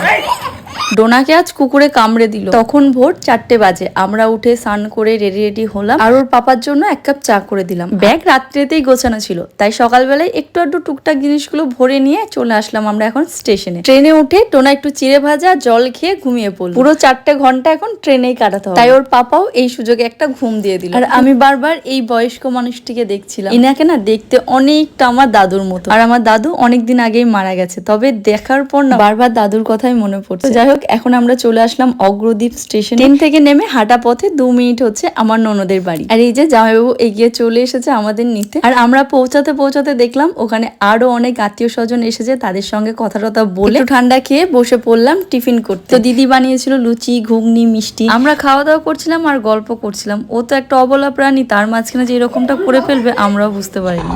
Hey! ডোনাকে আজ কুকুরে কামড়ে দিল। তখন ভোর চারটে বাজে। আমরা উঠে স্নান করে রেডি রেডি হলাম। আর ওর পাপার জন্য এক কাপ চা করে দিলাম। ব্যাগ রাত্রেতেই গোছানো ছিল। তাই সকালবেলায় একটু একটু টুকটাক জিনিসগুলো ভরে নিয়ে চলে আসলাম আমরা এখন স্টেশনে। ট্রেনে উঠে টোনা একটু চিড়ে ভাজা, জল খেয়ে ঘুমিয়ে পড়ল। পুরো চারটে ঘণ্টা এখন ট্রেনেই কাটাতে হবে। তাই ওর পাপাও এই সুযোগে একটা ঘুম দিয়ে দিল। আর আমি বারবার এই বয়স্ক মানুষটিকে দেখছিলাম। ইনাকে না দেখতে অনেকটা আমার দাদুর মতো। আর আমার দাদু অনেকদিন আগেই মারা গেছে। তবে দেখার পর না বারবার দাদুর কথাই মনে পড়ছে। যাই হোক এখন আমরা চলে আসলাম অগ্রদ্বীপ স্টেশন। ট্রেন থেকে নেমে হাঁটা পথে দু মিনিট হচ্ছে আমার ননদের বাড়ি। আর এই যে জামাইবাবু এগিয়ে চলে এসেছে আমাদের নিতে। আর আমরা পৌঁছাতে পৌঁছাতে দেখলাম ওখানে আরও অনেক আত্মীয় স্বজন এসেছে, তাদের সঙ্গে কথা টথা বলে ঠান্ডা খেয়ে বসে পড়লাম টিফিন করতে। তো দিদি বানিয়েছিল লুচি, ঘুগনি, মিষ্টি। আমরা খাওয়া দাওয়া করছিলাম আর গল্প করছিলাম। ও তো একটা অবলা প্রাণী, তার মাঝখানে যে এরকমটা করে ফেলবে, আমরাও বুঝতে পারিনি।